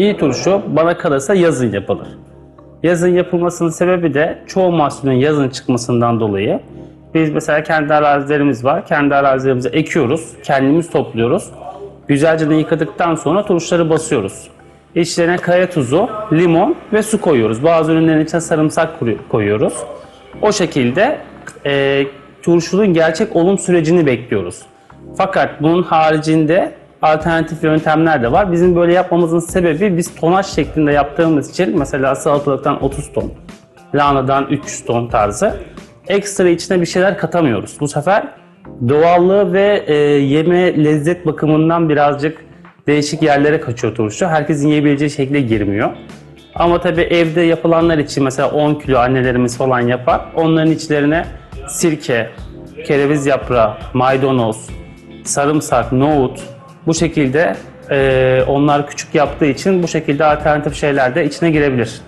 İyi turşu bana kalırsa yazın yapılır. Yazın yapılmasının sebebi de çoğu mahsulün yazın çıkmasından dolayı. Biz mesela kendi arazilerimiz var. Kendi arazilerimizi ekiyoruz. Kendimiz topluyoruz. Güzelce de yıkadıktan sonra turşuları basıyoruz. İçlerine kaya tuzu, limon ve su koyuyoruz. Bazı ürünlerin içine sarımsak koyuyoruz. O şekilde e, turşunun gerçek olum sürecini bekliyoruz. Fakat bunun haricinde alternatif yöntemler de var. Bizim böyle yapmamızın sebebi biz tonaj şeklinde yaptığımız için mesela salatalıktan 30 ton, lahanadan 300 ton tarzı ekstra içine bir şeyler katamıyoruz. Bu sefer doğallığı ve e, yeme lezzet bakımından birazcık değişik yerlere kaçıyor turşu. Herkesin yiyebileceği şekle girmiyor. Ama tabii evde yapılanlar için mesela 10 kilo annelerimiz falan yapar. Onların içlerine sirke, kereviz yaprağı, maydanoz, sarımsak, nohut bu şekilde e, onlar küçük yaptığı için bu şekilde alternatif şeyler de içine girebilir.